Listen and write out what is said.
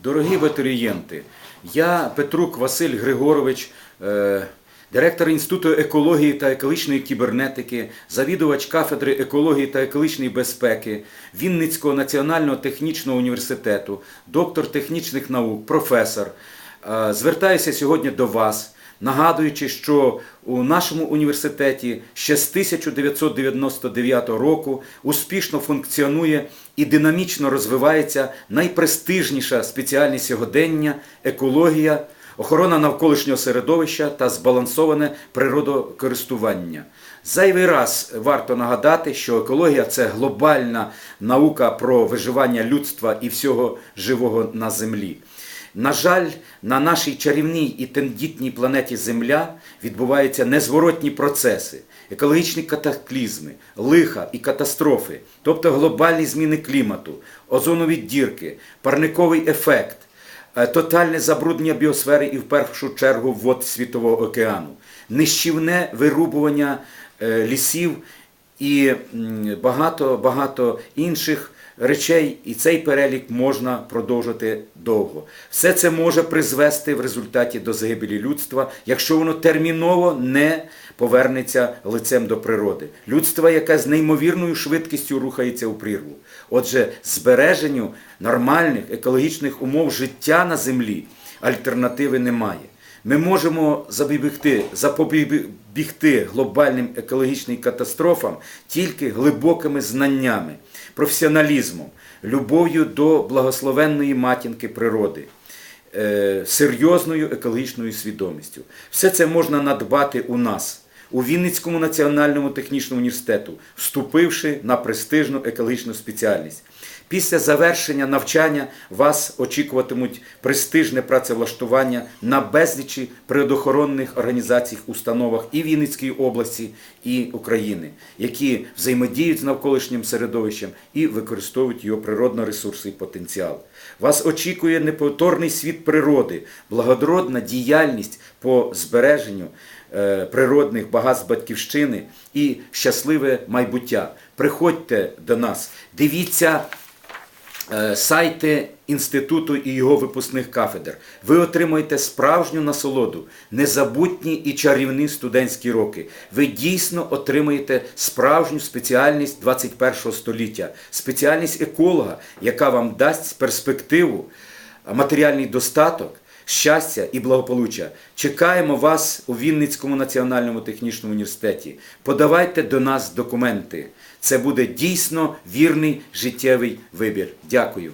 Дорогі абітурієнти, я Петрук Василь Григорович, е, директор Інституту екології та екологічної кібернетики, завідувач кафедри екології та екологічної безпеки Вінницького національного технічного університету, доктор технічних наук, професор. Е, Звертаюся сьогодні до вас, нагадуючи, що у нашому університеті ще з 1999 року успішно функціонує і динамічно розвивається найпрестижніша спеціальність сьогодення екологія, охорона навколишнього середовища та збалансоване природокористування. Зайвий раз варто нагадати, що екологія це глобальна наука про виживання людства і всього живого на землі. На жаль, на нашій чарівній і тендітній планеті Земля відбуваються незворотні процеси, екологічні катаклізми, лиха і катастрофи, тобто глобальні зміни клімату, озонові дірки, парниковий ефект, е, тотальне забруднення біосфери і в першу чергу вод Світового океану, нищівне вирубування е, лісів і багато багато інших речей, і цей перелік можна продовжити довго. Все це може призвести в результаті до загибелі людства, якщо воно терміново не повернеться лицем до природи. Людство, яке з неймовірною швидкістю рухається у прірву. Отже, збереженню нормальних екологічних умов життя на землі альтернативи немає. Ми можемо запобігти, запобігти глобальним екологічним катастрофам тільки глибокими знаннями, професіоналізмом, любов'ю до благословенної матінки природи, е, серйозною екологічною свідомістю. Все це можна надбати у нас. У Вінницькому національному технічному університету, вступивши на престижну екологічну спеціальність. Після завершення навчання вас очікуватимуть престижне працевлаштування на безлічі природоохоронних організацій, установах і Вінницької області, і України, які взаємодіють з навколишнім середовищем і використовують його природно ресурси і потенціал. Вас очікує неповторний світ природи, благородна діяльність по збереженню е, природних багатств батьківщини і щасливе майбуття. Приходьте до нас, дивіться сайти інституту і його випускних кафедр. Ви отримуєте справжню насолоду, незабутні і чарівні студентські роки. Ви дійсно отримаєте справжню спеціальність 21 століття, спеціальність еколога, яка вам дасть перспективу, матеріальний достаток. Щастя і благополуччя. Чекаємо вас у Вінницькому національному технічному університеті. Подавайте до нас документи. Це буде дійсно вірний життєвий вибір. Дякую.